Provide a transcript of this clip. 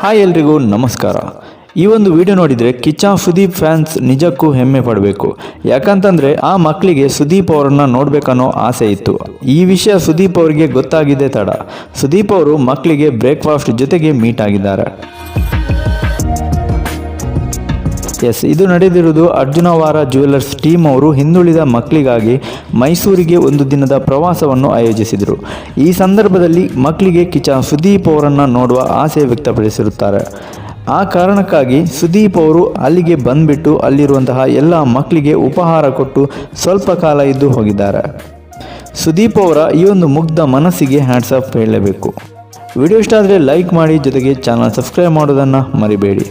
Hi ಎಲ್ರಿಗೂ ನಮಸ್ಕಾರ. ಈ ಒಂದು ವಿಡಿಯೋ ನೋಡಿದರೆ ಕಿಚ್ಚಾ ಸುದೀಪ್ ಫ್ಯಾನ್ಸ್ ನಿಜಕ್ಕೂ ಹೆಮ್ಮೆ ಪಡಬೇಕು. ಯಾಕಂತಂದರೆ ಆ ಮಕ್ಕಳಿಗೆ ಸುದೀಪ್ ಅವರನ್ನು ನೋಡಬೇಕನ್ನೋ ಆಸೆ ಇತ್ತು. ಈ ವಿಷಯ ಸುದೀಪ್ ಅವರಿಗೆ ಗೊತ್ತಾಗಿದೆ ತಡ. ಸುದೀಪ್ ಅವರು ಮಕ್ಕಳಿಗೆ ಬ್ರೇಕ್ಫಾಸ್ಟ್ ಜೊತೆಗೆ ಮೀಟ್ ಆಗಿದ್ದಾರೆ. ಎಸ್ ಇದು ನಡೆದಿರುವುದು ಅರ್ಜುನವಾರ ಜ್ಯುವೆಲ್ಲರ್ಸ್ ಟೀಮ್ ಅವರು ಹಿಂದುಳಿದ ಮಕ್ಕಳಿಗಾಗಿ ಮೈಸೂರಿಗೆ ಒಂದು ದಿನದ ಪ್ರವಾಸವನ್ನು ಆಯೋಜಿಸಿದರು. ಈ ಸಂದರ್ಭದಲ್ಲಿ ಮಕ್ಕಳಿಗೆ ಕಿಚ ಸುದೀಪ್ ಅವರನ್ನು ನೋಡುವ ಆಸೆ ವ್ಯಕ್ತಪಡಿಸಿರುತ್ತಾರೆ. ಆ ಕಾರಣಕ್ಕಾಗಿ ಸುದೀಪ್ ಅವರು ಅಲ್ಲಿಗೆ ಬಂದ್ಬಿಟ್ಟು ಅಲ್ಲಿರುವಂತಹ ಎಲ್ಲ ಮಕ್ಕಳಿಗೆ ಉಪಹಾರ ಕೊಟ್ಟು ಸ್ವಲ್ಪ ಕಾಲ ಇದ್ದು ಹೋಗಿದ್ದಾರೆ. ಸುದೀಪ್ ಅವರ ಈ ಒಂದು ಮುಗ್ಧ ಮನಸ್ಸಿಗೆ ಹ್ಯಾಂಡ್ಸ್ ಆಫ್ ಹೇಳಲೇಬೇಕು ವಿಡಿಯೋ ಇಷ್ಟ ಆದರೆ ಲೈಕ್ ಮಾಡಿ, ಜೊತೆಗೆ ಚಾನಲ್ ಸಬ್ಸ್ಕ್ರೈಬ್ ಮಾಡೋದನ್ನು ಮರಿಬೇಡಿ.